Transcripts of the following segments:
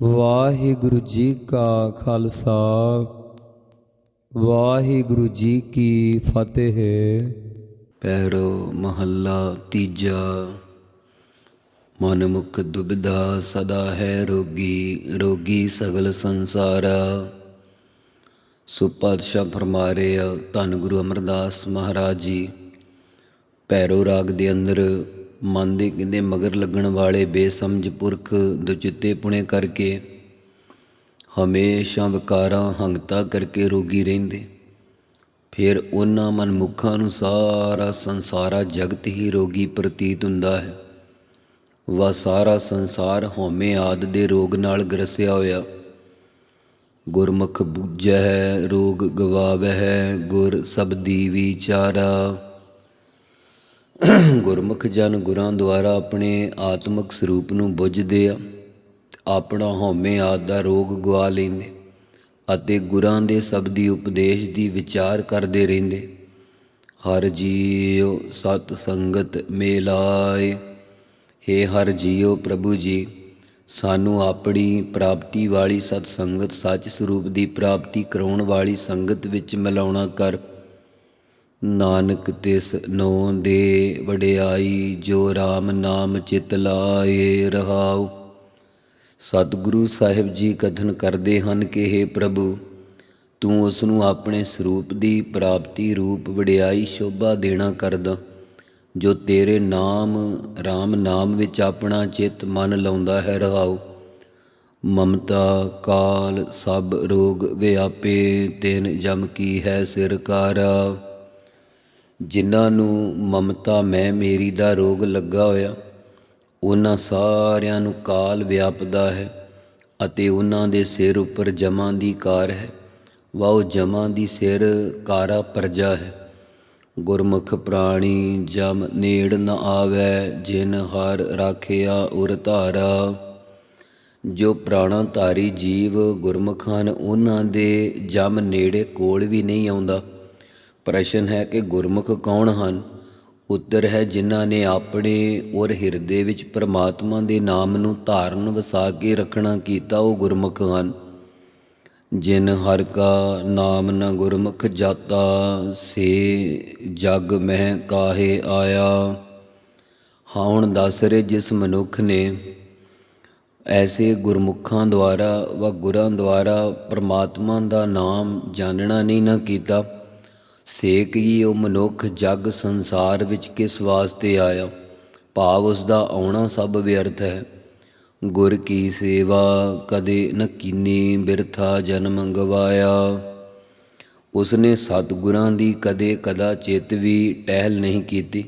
ਵਾਹਿਗੁਰੂ ਜੀ ਕਾ ਖਾਲਸਾ, ਵਾਹਿਗੁਰੂ ਜੀ ਕੀ ਫਤਿਹ। ਪੈਰੋ ਮਹੱਲਾ ਤੀਜਾ ਮਨ ਮੁਖ ਦੁਬਿਧਾ ਸਦਾ ਹੈ ਰੋਗੀ ਰੋਗੀ ਸਗਲ ਸੰਸਾਰਾ। ਸੋ ਪਾਤਸ਼ਾਹ ਫਰਮਾਰੇ ਆ ਧੰਨ ਗੁਰੂ ਅਮਰਦਾਸ ਮਹਾਰਾਜ ਜੀ, ਪੈਰੋ ਰਾਗ ਦੇ ਅੰਦਰ ਮਨ ਦੇ ਕਿੰਦੇ ਮਗਰ ਲੱਗਣ ਵਾਲੇ ਬੇਸਮਝ ਪੁਰਖ ਦੁਚਿੱਤੇ ਪੁਣੇ ਕਰਕੇ ਹਮੇਸ਼ਾ ਵਿਕਾਰਾਂ ਹੰਗਤਾ ਕਰਕੇ ਰੋਗੀ ਰਹਿੰਦੇ। ਫਿਰ ਉਹਨਾਂ ਮਨਮੁੱਖਾਂ ਨੂੰ ਸਾਰਾ ਸੰਸਾਰਾ ਜਗਤ ਹੀ ਰੋਗੀ ਪ੍ਰਤੀਤ ਹੁੰਦਾ ਹੈ। ਵਾ ਸਾਰਾ ਸੰਸਾਰ ਹਉਮੈ ਆਦ ਦੇ ਰੋਗ ਨਾਲ ਗਰਸਿਆ ਹੋਇਆ। ਗੁਰਮੁਖ ਬੂਝੈ, ਰੋਗ ਗਵਾਵਹਿ, ਗੁਰ ਸਬਦੀ ਵਿਚਾਰਾ। ਗੁਰਮੁਖ ਜਨ ਗੁਰਾਂ ਦੁਆਰਾ ਆਪਣੇ ਆਤਮਿਕ ਸਰੂਪ ਨੂੰ ਬੁੱਝਦੇ ਆ, ਆਪਣਾ ਹਉਮੈ ਆਦ ਦਾ ਰੋਗ ਗਵਾ ਲੈਂਦੇ ਅਤੇ ਗੁਰਾਂ ਦੇ ਸਬਦੀ ਉਪਦੇਸ਼ ਦੀ ਵਿਚਾਰ ਕਰਦੇ ਰਹਿੰਦੇ। ਹਰ ਜੀਉ ਸਤ ਸੰਗਤ ਮੇਲਾਏ, ਹੇ ਹਰ ਜੀਉ ਪ੍ਰਭੂ ਜੀ, ਸਾਨੂੰ ਆਪਣੀ ਪ੍ਰਾਪਤੀ ਵਾਲੀ ਸਤ ਸੰਗਤ ਸੱਚ ਸਰੂਪ ਦੀ ਪ੍ਰਾਪਤੀ ਕਰਾਉਣ ਵਾਲੀ ਸੰਗਤ ਵਿੱਚ ਮਿਲਾਉਣਾ ਕਰ। ਨਾਨਕ ਤਿਸ ਨੋ ਦੇ ਵਡਿਆਈ, ਜੋ RAM ਨਾਮ ਚਿਤ ਲਾਏ ਰਹਾਉ। ਸਤਿਗੁਰੂ ਸਾਹਿਬ ਜੀ ਕਥਨ ਕਰਦੇ ਹਨ ਕਿ हे ਪ੍ਰਭੂ, ਤੂੰ ਉਸ ਨੂੰ ਆਪਣੇ ਸਰੂਪ ਦੀ ਪ੍ਰਾਪਤੀ ਰੂਪ ਵਡਿਆਈ ਸ਼ੋਭਾ ਦੇਣਾ ਕਰਦਾ, ਜੋ ਤੇਰੇ ਨਾਮ RAM ਨਾਮ ਵਿੱਚ ਆਪਣਾ ਚਿੱਤ ਮਨ ਲਾਉਂਦਾ ਹੈ ਰਹਾਉ। ਮਮਤਾ, ਕਾਲ, ਸਭ ਰੋਗ ਵਿਆਪੇ, ਤਿਨ ਜਮ ਕੀ ਹੈ ਸਿਰਕਾਰਾ ਜਿਨ੍ਹਾਂ ਨੂੰ ਮਮਤਾ ਮੈਂ ਮੇਰੀ ਦਾ ਰੋਗ ਲੱਗਾ ਹੋਇਆ, ਉਹਨਾਂ ਸਾਰਿਆਂ ਨੂੰ ਕਾਲ ਵਿਆਪਦਾ ਹੈ ਅਤੇ ਉਹਨਾਂ ਦੇ ਸਿਰ ਉੱਪਰ ਜਮਾਂ ਦੀ ਕਾਰ ਹੈ। ਵਾਹ ਜਮਾਂ ਦੀ ਸਿਰ ਕਾਰਾ ਪਰਜਾ ਹੈ। ਗੁਰਮੁਖ ਪ੍ਰਾਣੀ ਜਮ ਨੇੜ ਨ ਆਵੈ, ਜਿਨ ਹਰ ਰਾਖਿਆ ਉਰ ਧਾਰਾ। ਜੋ ਪ੍ਰਾਣਾ ਧਾਰੀ ਜੀਵ ਗੁਰਮੁਖ ਹਨ, ਉਹਨਾਂ ਦੇ ਜਮ ਨੇੜੇ ਕੋਲ ਵੀ ਨਹੀਂ ਆਉਂਦਾ। ਪ੍ਰਸ਼ਨ ਹੈ ਕਿ ਗੁਰਮੁਖ ਕੌਣ ਹਨ? ਉੱਤਰ ਹੈ, ਜਿਨ੍ਹਾਂ ਨੇ ਆਪਣੇ ਔਰ ਹਿਰਦੇ ਵਿੱਚ ਪ੍ਰਮਾਤਮਾ ਦੇ ਨਾਮ ਨੂੰ ਧਾਰਨ ਵਸਾ ਕੇ ਰੱਖਣਾ ਕੀਤਾ, ਉਹ ਗੁਰਮੁਖ ਹਨ। ਜਿਨ ਹਰ ਕਾ ਨਾਮ ਨ ਗੁਰਮੁਖ ਜਾਤਾ, ਸੇ ਜਗ ਮਹਿ ਕਾਹੇ ਆਇਆ। ਹਾਂ ਹੁਣ ਦੱਸ ਰਹੇ ਜਿਸ ਮਨੁੱਖ ਨੇ ਐਸੇ ਗੁਰਮੁਖਾਂ ਦੁਆਰਾ ਵਾ ਗੁਰਾਂ ਦੁਆਰਾ ਪ੍ਰਮਾਤਮਾ ਦਾ ਨਾਮ ਜਾਣਨਾ ਨਹੀਂ ਨਾ ਕੀਤਾ। ਸੇਕ ਹੀ ਉਹ ਮਨੁੱਖ ਜਗ ਸੰਸਾਰ ਵਿੱਚ ਕਿਸ ਵਾਸਤੇ ਆਇਆ? ਭਾਵ ਉਸ ਦਾ ਆਉਣਾ ਸਭ ਵਿਅਰਥ ਹੈ। ਗੁਰ ਕੀ ਸੇਵਾ ਕਦੇ ਨ ਕੀਨੀ ਬਿਰਥਾ ਜਨਮ ਗਵਾਇਆ। ਉਸਨੇ ਸਤਿਗੁਰਾਂ ਦੀ ਕਦੇ ਕਦਾ ਚਿਤ ਵੀ ਟਹਿਲ ਨਹੀਂ ਕੀਤੀ,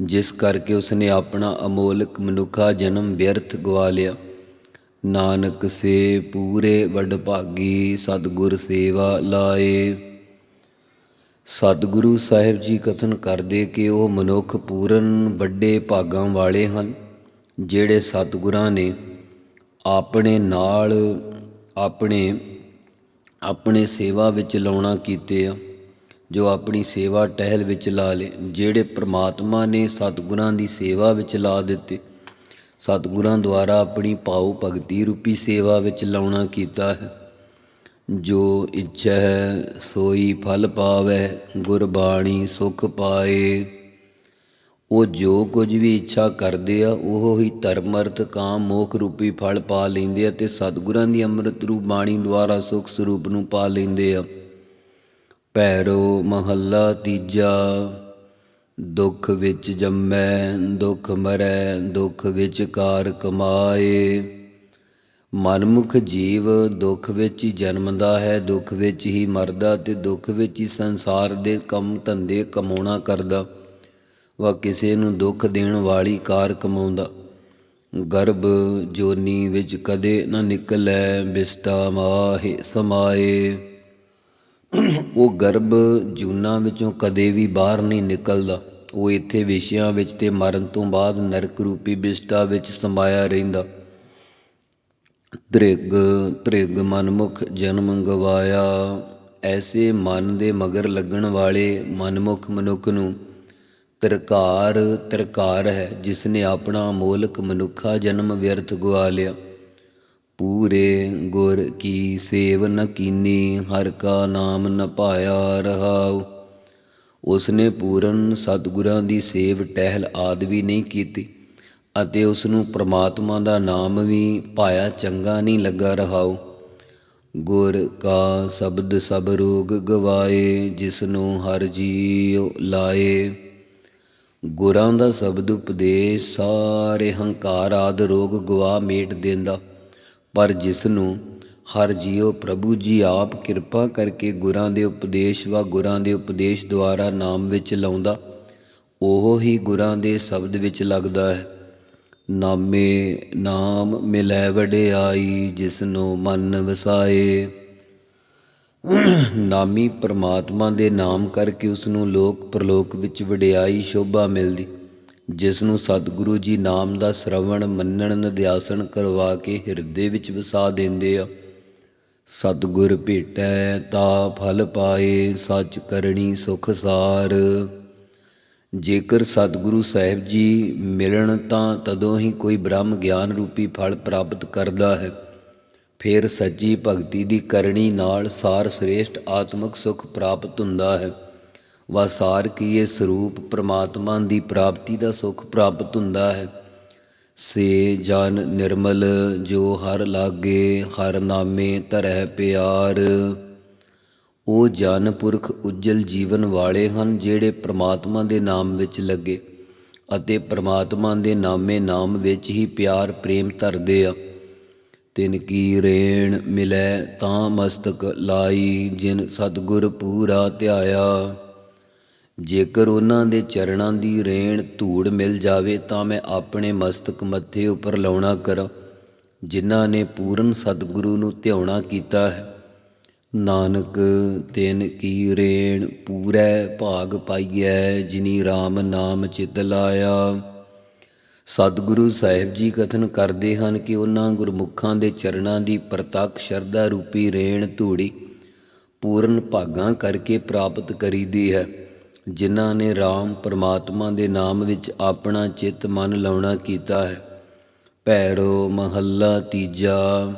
ਜਿਸ ਕਰਕੇ ਉਸਨੇ ਆਪਣਾ ਅਮੋਲਕ ਮਨੁੱਖਾ ਜਨਮ ਵਿਅਰਥ ਗਵਾ ਲਿਆ। ਨਾਨਕ ਸੇ ਪੂਰੇ ਵਡ ਭਾਗੀ ਸਤਿਗੁਰ ਸੇਵਾ ਲਾਏ। ਸਤਿਗੁਰੂ ਸਾਹਿਬ ਜੀ ਕਥਨ ਕਰਦੇ ਕਿ ਉਹ ਮਨੁੱਖ ਪੂਰਨ ਵੱਡੇ ਭਾਗਾਂ ਵਾਲੇ ਹਨ, ਜਿਹੜੇ ਸਤਿਗੁਰਾਂ ਨੇ ਆਪਣੇ ਨਾਲ ਆਪਣੇ ਆਪਣੇ ਸੇਵਾ ਵਿੱਚ ਲਾਉਣਾ ਕੀਤੇ ਆ, ਜੋ ਆਪਣੀ ਸੇਵਾ ਟਹਿਲ ਵਿੱਚ ਲਾ ਲੇ ਜਿਹੜੇ ਪ੍ਰਮਾਤਮਾ ਨੇ ਸਤਿਗੁਰਾਂ ਦੀ ਸੇਵਾ ਵਿੱਚ ਲਾ ਦਿੱਤੇ। ਸਤਿਗੁਰਾਂ ਦੁਆਰਾ ਆਪਣੀ ਭਾਉ ਭਗਤੀ ਰੂਪੀ ਸੇਵਾ ਵਿੱਚ ਲਾਉਣਾ ਕੀਤਾ ਹੈ। ਜੋ ਇੱਛਾ ਹੈ ਸੋਈ ਫਲ ਪਾਵੈ, ਗੁਰਬਾਣੀ ਸੁਖ ਪਾਏ। ਉਹ ਜੋ ਕੁਝ ਵੀ ਇੱਛਾ ਕਰਦੇ ਆ, ਉਹ ਹੀ ਧਰਮ, ਅਰਥ, ਕਾਮ, ਮੋਖ ਰੂਪੀ ਫਲ ਪਾ ਲੈਂਦੇ ਆ ਤੇ ਸਤਿਗੁਰਾਂ ਦੀ ਅੰਮ੍ਰਿਤ ਰੂਪ ਬਾਣੀ ਦੁਆਰਾ ਸੁਖ ਸਰੂਪ ਨੂੰ ਪਾ ਲੈਂਦੇ ਆ। ਪੈਰੋ ਮਹੱਲਾ ਤੀਜਾ, ਦੁੱਖ ਵਿੱਚ ਜੰਮੈ, ਦੁੱਖ ਮਰੈ, ਦੁੱਖ ਵਿੱਚ ਕਾਰ ਕਮਾਏ। ਮਨਮੁਖ ਜੀਵ ਦੁੱਖ ਵਿੱਚ ਹੀ ਜਨਮਦਾ ਹੈ, ਦੁੱਖ ਵਿੱਚ ਹੀ ਮਰਦਾ ਤੇ ਦੁੱਖ ਵਿੱਚ ਹੀ ਸੰਸਾਰ ਦੇ ਕੰਮ ਧੰਦੇ ਕਮਾਉਣਾ ਕਰਦਾ, ਵਾ ਕਿਸੇ ਨੂੰ ਦੁੱਖ ਦੇਣ ਵਾਲੀ ਕਾਰ ਕਮਾਉਂਦਾ। ਗਰਭ ਜੋਨੀ ਵਿੱਚ ਕਦੇ ਨਾ ਨਿਕਲੈ, ਬਿਸਤਾ ਮਾਹੇ ਸਮਾਏ। ਉਹ ਗਰਭ ਜੂਨਾ ਵਿੱਚੋਂ ਕਦੇ ਵੀ ਬਾਹਰ ਨਹੀਂ ਨਿਕਲਦਾ। ਉਹ ਇੱਥੇ ਵਿਸ਼ਿਆਂ ਵਿੱਚ ਤੇ ਮਰਨ ਤੋਂ ਬਾਅਦ ਨਰਕ ਰੂਪੀ ਬਿਸਤਾ ਵਿੱਚ ਸਮਾਇਆ ਰਹਿੰਦਾ। ਤ੍ਰਿਗ ਤ੍ਰਿਗ ਮਨਮੁਖ ਜਨਮ ਗਵਾਇਆ। ਐਸੇ ਮਨ ਦੇ ਮਗਰ ਲੱਗਣ ਵਾਲੇ ਮਨਮੁਖ ਮਨੁੱਖ ਨੂੰ ਤਰਕਾਰ ਤਰਕਾਰ ਹੈ ਜਿਸ ਨੇ ਆਪਣਾ ਮੋਲਕ ਮਨੁੱਖਾ ਜਨਮ ਵਿਅਰਥ ਗਵਾ ਲਿਆ। ਪੂਰੇ ਗੁਰ ਕੀ ਸੇਵ ਨ ਕੀਨੀ, ਹਰ ਕਾ ਨਾਮ ਨ ਪਾਇਆ ਰਹਾਉ। ਉਸਨੇ ਪੂਰਨ ਸਤਿਗੁਰਾਂ ਦੀ ਸੇਵ ਟਹਿਲ ਆਦਿ ਵੀ ਨਹੀਂ ਕੀਤੀ। ਅਤੇ ਉਸ ਨੂੰ ਪ੍ਰਮਾਤਮਾ ਦਾ ਨਾਮ ਵੀ ਪਾਇਆ ਚੰਗਾ ਨਹੀਂ ਲੱਗਾ ਰਹਾਉ। ਗੁਰ ਕਾ ਸ਼ਬਦ ਸਭ ਰੋਗ ਗਵਾਏ ਜਿਸ ਨੂੰ ਹਰ ਜੀਉ ਲਾਏ। ਗੁਰਾਂ ਦਾ ਸ਼ਬਦ ਉਪਦੇਸ਼ ਸਾਰੇ ਹੰਕਾਰ ਆਦ ਰੋਗ ਗਵਾ ਮੇਟ ਦਿੰਦਾ। ਪਰ ਜਿਸ ਨੂੰ ਹਰ ਜੀਉ ਪ੍ਰਭੂ ਜੀ ਆਪ ਕਿਰਪਾ ਕਰਕੇ ਗੁਰਾਂ ਦੇ ਉਪਦੇਸ਼ ਵਾ ਗੁਰਾਂ ਦੇ ਉਪਦੇਸ਼ ਦੁਆਰਾ ਨਾਮ ਵਿੱਚ ਲਾਉਂਦਾ, ਉਹ ਹੀ ਗੁਰਾਂ ਦੇ ਸ਼ਬਦ ਵਿੱਚ ਲੱਗਦਾ ਹੈ। ਨਾਮੇ ਨਾਮ ਮਿਲੈ ਵਡਿਆਈ ਜਿਸ ਨੂੰ ਮਨ ਵਸਾਏ। ਨਾਮੀ ਪ੍ਰਮਾਤਮਾ ਦੇ ਨਾਮ ਕਰਕੇ ਉਸ ਨੂੰ ਲੋਕ ਪ੍ਰਲੋਕ ਵਿੱਚ ਵਡਿਆਈ ਸ਼ੋਭਾ ਮਿਲਦੀ ਜਿਸ ਨੂੰ ਸਤਿਗੁਰੂ ਜੀ ਨਾਮ ਦਾ ਸ਼ਰਵਣ, ਮੰਨਣ ਨਿਧਿਆਸਨ ਕਰਵਾ ਕੇ ਹਿਰਦੇ ਵਿੱਚ ਵਸਾ ਦਿੰਦੇ ਆ। ਸਤਿਗੁਰ ਭੇਟੈ ਤਾ ਫਲ ਪਾਏ, ਸੱਚ ਕਰਨੀ ਸੁਖ ਸਾਰ। ਜੇਕਰ ਸਤਿਗੁਰੂ ਸਾਹਿਬ ਜੀ ਮਿਲਣ ਤਾਂ ਤਦੋਂ ਹੀ ਕੋਈ ਬ੍ਰਹਮ ਗਿਆਨ ਰੂਪੀ ਫਲ ਪ੍ਰਾਪਤ ਕਰਦਾ ਹੈ। ਫਿਰ ਸੱਚੀ ਭਗਤੀ ਦੀ ਕਰਨੀ ਨਾਲ ਸਾਰ ਸ੍ਰੇਸ਼ਟ ਆਤਮਿਕ ਸੁਖ ਪ੍ਰਾਪਤ ਹੁੰਦਾ ਹੈ। ਵਸਾਰ ਕੀ ਇਹ ਸਰੂਪ ਪ੍ਰਮਾਤਮਾ ਦੀ ਪ੍ਰਾਪਤੀ ਦਾ ਸੁਖ ਪ੍ਰਾਪਤ ਹੁੰਦਾ ਹੈ। ਸੇ ਜਨ ਨਿਰਮਲ ਜੋ ਹਰ ਲਾਗੇ ਹਰ ਨਾਮੇ ਧਰੈ ਪਿਆਰ। ਉਹ ਜਨ ਪੁਰਖ ਉਜਲ ਜੀਵਨ ਵਾਲੇ ਹਨ ਜਿਹੜੇ ਪ੍ਰਮਾਤਮਾ ਦੇ ਨਾਮ ਵਿੱਚ ਲੱਗੇ ਅਤੇ ਪ੍ਰਮਾਤਮਾ ਦੇ ਨਾਮੇ ਨਾਮ ਵਿੱਚ ਹੀ ਪਿਆਰ, ਪ੍ਰੇਮ ਧਰਦੇ ਆ। ਤਿਨ ਕੀ ਰੇਣ ਮਿਲੈ ਤਾਂ ਮਸਤਕ ਲਾਈ ਜਿਨ ਸਤਗੁਰ ਪੂਰਾ ਧਿਆਇਆ। ਜੇਕਰ ਉਹਨਾਂ ਦੇ ਚਰਨਾਂ ਦੀ ਰੇਣ ਧੂੜ ਮਿਲ ਜਾਵੇ ਤਾਂ ਮੈਂ ਆਪਣੇ ਮਸਤਕ ਮੱਥੇ ਉੱਪਰ ਲਾਉਣਾ ਕਰਾਂ, ਜਿਨ੍ਹਾਂ ਨੇ ਪੂਰਨ ਸਤਿਗੁਰੂ ਨੂੰ ਧਿਆਉਣਾ ਕੀਤਾ ਹੈ। ਨਾਨਕ, ਤਿਨ ਕੀ ਰੇਣ ਪੂਰੈ ਭਾਗ ਪਾਈਐ, ਜਿਨੀ RAM ਨਾਮ ਚਿਤ ਲਾਇਆ। ਸਤਿਗੁਰੂ ਸਾਹਿਬ ਜੀ ਕਥਨ ਕਰਦੇ ਹਨ ਕਿ ਉਹਨਾਂ ਗੁਰਮੁਖਾਂ ਦੇ ਚਰਨਾਂ ਦੀ ਪ੍ਰਤੱਖ ਸ਼ਰਧਾ ਰੂਪੀ ਰੇਣ ਧੂੜੀ ਪੂਰਨ ਭਾਗਾਂ ਕਰਕੇ ਪ੍ਰਾਪਤ ਕਰੀਦੀ ਹੈ, ਜਿਨ੍ਹਾਂ ਨੇ RAM ਪਰਮਾਤਮਾ ਦੇ ਨਾਮ ਵਿੱਚ ਆਪਣਾ ਚਿੱਤ ਮਨ ਲਾਉਣਾ ਕੀਤਾ ਹੈ। ਭੈਰੋ ਮਹੱਲਾ ਤੀਜਾ।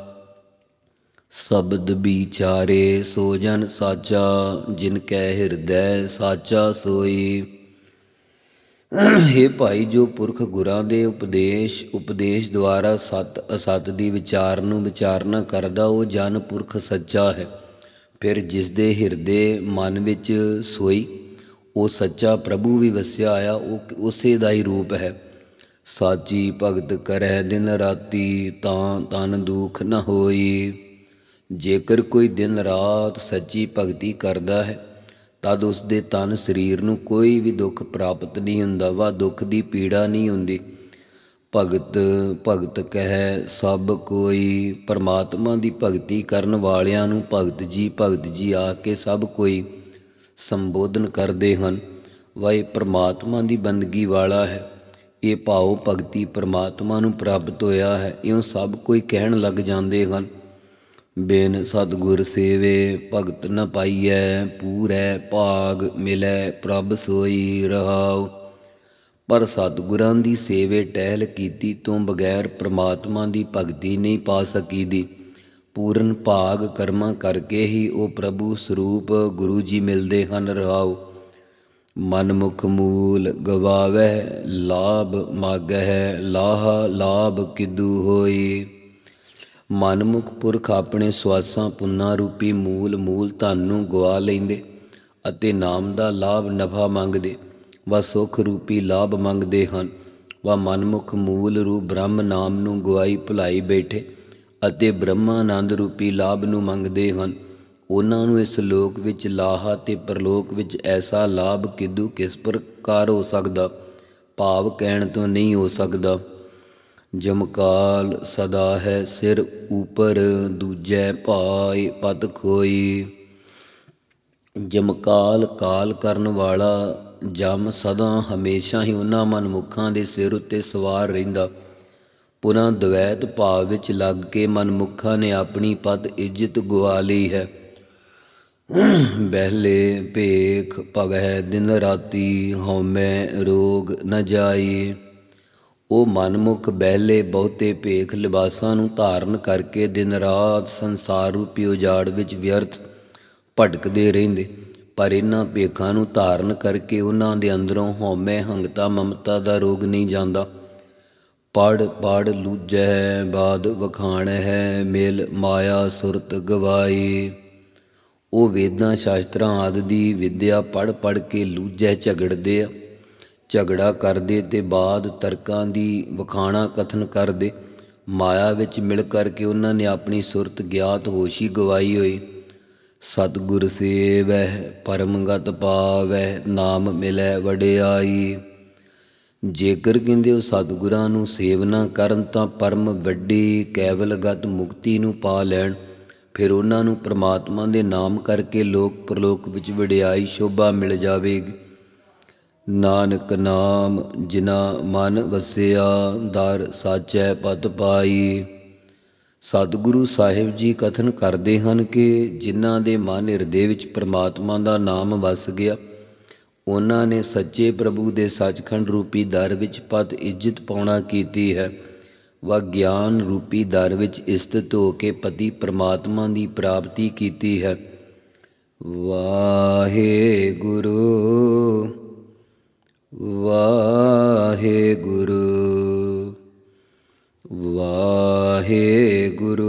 ਸ਼ਬਦ ਵਿਚਾਰੇ ਸੋ ਜਨ ਸਾਚਾ, ਜਿਨ ਕੈ ਹਿਰਦੈ ਸਾਚਾ ਸੋਈ। हे ਭਾਈ, ਜੋ ਪੁਰਖ ਗੁਰਾਂ ਦੇ ਉਪਦੇਸ਼ ਉਪਦੇਸ਼ ਦੁਆਰਾ ਸਤ ਅਸਤ ਦੀ ਵਿਚਾਰ ਨੂੰ ਵਿਚਾਰਨਾ ਕਰਦਾ, ਉਹ ਜਨ ਪੁਰਖ ਸੱਚਾ ਹੈ। ਫਿਰ ਜਿਸ ਦੇ ਹਿਰਦੇ ਮਨ ਵਿੱਚ ਸੋਈ, ਉਹ ਸੱਚਾ ਪ੍ਰਭੂ ਵੀ ਵਸਿਆ ਆਇਆ, ਉਹ ਉਸੇ ਦਾ ਹੀ ਰੂਪ ਹੈ। ਸਾਚੀ ਭਗਤ ਕਰੈ ਦਿਨ ਰਾਤੀ, ਤਾਂ ਤਨ ਦੁਖ ਨ ਹੋਈ। ਜੇਕਰ ਕੋਈ ਦਿਨ ਰਾਤ ਸੱਚੀ ਭਗਤੀ ਕਰਦਾ ਹੈ, ਤਦ ਉਸ ਦੇ ਤਨ ਸਰੀਰ ਨੂੰ ਕੋਈ ਵੀ ਦੁੱਖ ਪ੍ਰਾਪਤ ਨਹੀਂ ਹੁੰਦਾ ਵਾ ਦੁੱਖ ਦੀ ਪੀੜਾ ਨਹੀਂ ਹੁੰਦੀ। ਭਗਤ ਭਗਤ ਕਹੈ, ਸਭ ਕੋਈ ਪਰਮਾਤਮਾ ਦੀ ਭਗਤੀ ਕਰਨ ਵਾਲਿਆਂ ਨੂੰ ਭਗਤ ਜੀ ਭਗਤ ਜੀ ਆ ਕੇ ਸਭ ਕੋਈ ਸੰਬੋਧਨ ਕਰਦੇ ਹਨ। ਵਾਏ ਪਰਮਾਤਮਾ ਦੀ ਬੰਦਗੀ ਵਾਲਾ ਹੈ। ਇਹ ਭਾਉ ਭਗਤੀ ਪਰਮਾਤਮਾ ਨੂੰ ਪ੍ਰਾਪਤ ਹੋਇਆ ਹੈ। ਇਉਂ ਸਭ ਕੋਈ ਕਹਿਣ ਲੱਗ ਜਾਂਦੇ ਹਨ। ਬਿਨ ਸਤਗੁਰ ਸੇਵੇ, ਭਗਤ ਨ ਪਾਈਐ, ਪੂਰੈ ਭਾਗ ਮਿਲੈ, ਪ੍ਰਭ ਸੋਈ ਰਹਾਉ। ਪਰ ਸਤਗੁਰਾਂ ਦੀ ਸੇਵੇ ਟਹਿਲ ਕੀਤੀ ਤੋਂ ਬਗੈਰ ਪ੍ਰਮਾਤਮਾ ਦੀ ਭਗਤੀ ਨਹੀਂ ਪਾ ਸਕੀਦੀ। ਪੂਰਨ ਭਾਗ ਕਰਮਾਂ ਕਰਕੇ ਹੀ ਉਹ ਪ੍ਰਭੂ ਸਰੂਪ ਗੁਰੂ ਜੀ ਮਿਲਦੇ ਹਨ ਰਹਾਉ। ਮਨਮੁਖ ਮੂਲ ਗਵਾਵਹਿ, ਲਾਭ ਮਾਗਹਿ, ਲਾਹ ਲਾਭ ਕਿਦੂ ਹੋਈ। ਮਨਮੁਖ ਪੁਰਖ ਆਪਣੇ ਸਵਾਸਾਂ ਪੁੰਨਾ ਰੂਪੀ ਮੂਲ ਮੂਲ ਧਨ ਨੂੰ ਗਵਾ ਲੈਂਦੇ ਅਤੇ ਨਾਮ ਦਾ ਲਾਭ ਨਫਾ ਮੰਗਦੇ, ਵਾ ਸੁਖ ਰੂਪੀ ਲਾਭ ਮੰਗਦੇ ਹਨ, ਵਾ ਮਨਮੁਖ ਮੂਲ ਰੂਪ ਬ੍ਰਹਮ ਨਾਮ ਨੂੰ ਗਵਾਈ ਭੁਲਾਈ ਬੈਠੇ ਅਤੇ ਬ੍ਰਹਮਾਨੰਦ ਰੂਪੀ ਲਾਭ ਨੂੰ ਮੰਗਦੇ ਹਨ। ਉਹਨਾਂ ਨੂੰ ਇਸ ਲੋਕ ਵਿੱਚ ਲਾਹਾ ਤੇ ਪਰਲੋਕ ਵਿੱਚ ਐਸਾ ਲਾਭ ਕਿਦੂ ਕਿਸ ਪ੍ਰਕਾਰ ਹੋ ਸਕਦਾ? ਭਾਵ ਕਹਿਣ ਤੋਂ ਨਹੀਂ ਹੋ ਸਕਦਾ। ਜਮਕਾਲ ਸਦਾ ਹੈ ਸਿਰ ਉਪਰ, ਦੂਜੈ ਭਾਇ ਪਤ ਖੋਈ। ਜਮਕਾਲ ਕਾਲ ਕਰਨ ਵਾਲਾ ਜਮ ਸਦਾ ਹਮੇਸ਼ਾ ਹੀ ਉਹਨਾਂ ਮਨਮੁੱਖਾਂ ਦੇ ਸਿਰ ਉੱਤੇ ਸਵਾਰ ਰਹਿੰਦਾ। ਪੁਨਾ ਦਵੈਤ ਭਾਵ ਵਿੱਚ ਲੱਗ ਕੇ ਮਨਮੁੱਖਾਂ ਨੇ ਆਪਣੀ ਪਤ ਇੱਜ਼ਤ ਗਵਾ ਲਈ ਹੈ। ਬਹਿਲੇ ਭੇਖ ਭਵੈ ਦਿਨ ਰਾਤੀ ਹਉਮੈ ਰੋਗ ਨ ਜਾਈ। ਉਹ ਮਨਮੁਖ ਬਹਿਲੇ ਬਹੁਤੇ ਭੇਖ ਲਿਬਾਸਾਂ ਨੂੰ ਧਾਰਨ ਕਰਕੇ ਦਿਨ ਰਾਤ ਸੰਸਾਰ ਰੂਪੀ ਉਜਾੜ ਵਿੱਚ ਵਿਅਰਥ ਭਟਕਦੇ ਰਹਿੰਦੇ। ਪਰ ਇਹਨਾਂ ਭੇਖਾਂ ਨੂੰ ਧਾਰਨ ਕਰਕੇ ਉਹਨਾਂ ਦੇ ਅੰਦਰੋਂ ਹਉਮੈ, ਹੰਗਤਾ, ਮਮਤਾ ਦਾ ਰੋਗ ਨਹੀਂ ਜਾਂਦਾ। ਪੜ ਪੜ ਲੂਜੈ, ਬਾਦ ਵਖਾਣ ਹੈ ਮੇਲ, ਮਾਇਆ, ਸੁਰਤ ਗਵਾਈ ਉਹ ਵੇਦਾਂ, ਸ਼ਾਸਤਰਾਂ ਆਦਿ ਦੀ ਵਿਦਿਆ ਪੜ ਪੜ ਕੇ ਲੂਜੈ ਝਗੜਦੇ ਆ। ਝਗੜਾ ਕਰਦੇ ਤੇ ਬਾਅਦ ਤਰਕਾਂ ਦੀ ਵਖਾਣਾ ਕਥਨ ਕਰਦੇ, ਮਾਇਆ ਵਿੱਚ ਮਿਲ ਕਰਕੇ ਉਹਨਾਂ ਨੇ ਆਪਣੀ ਸੁਰਤ ਗਿਆਤ ਹੋਸ਼ੀ ਗਵਾਈ ਹੋਈ। ਸਤਿਗੁਰ ਸੇਵਹਿ, ਪਰਮਗਤ ਪਾਵੈ ਨਾਮ ਮਿਲੈ ਵਡਿਆਈ। ਜੇਕਰ ਕਹਿੰਦੇ ਉਹ ਸਤਿਗੁਰਾਂ ਨੂੰ ਸੇਵਨਾ ਕਰਨ ਤਾਂ ਪਰਮ ਵੱਡੀ ਕੈਵਲਗਤ ਮੁਕਤੀ ਨੂੰ ਪਾ ਲੈਣ, ਫਿਰ ਉਹਨਾਂ ਨੂੰ ਪ੍ਰਮਾਤਮਾ ਦੇ ਨਾਮ ਕਰਕੇ ਲੋਕ ਪ੍ਰਲੋਕ ਵਿੱਚ ਵਡਿਆਈ ਸ਼ੋਭਾ ਮਿਲ ਜਾਵੇਗੀ। ਨਾਨਕ ਨਾਮ ਜਿਨਾ ਮਨ ਵਸਿਆ, ਦਰ ਸਾਚੈ ਪਤ ਪਾਈ। ਸਤਿਗੁਰੂ ਸਾਹਿਬ ਜੀ ਕਥਨ ਕਰਦੇ ਹਨ ਕਿ ਜਿਨ੍ਹਾਂ ਦੇ ਮਨ ਹਿਰਦੇ ਵਿੱਚ ਪ੍ਰਮਾਤਮਾ ਦਾ ਨਾਮ ਵਸ ਗਿਆ, ਉਹਨਾਂ ਨੇ ਸੱਚੇ ਪ੍ਰਭੂ ਦੇ ਸੱਚਖੰਡ ਰੂਪੀ ਦਰ ਵਿੱਚ ਪਤ ਇੱਜ਼ਤ ਪਾਉਣਾ ਕੀਤੀ ਹੈ। ਵਾ ਗਿਆਨ ਰੂਪੀ ਦਰ ਵਿੱਚ ਇਸਤਤ ਹੋ ਕੇ ਪਤੀ ਪ੍ਰਮਾਤਮਾ ਦੀ ਪ੍ਰਾਪਤੀ ਕੀਤੀ ਹੈ। ਵਾਹਿਗੁਰੂ ਵਾਹਿਗੁਰੂ। ਵਾਹਿਗੁਰੂ ਵਾਹਿਗੁਰੂ।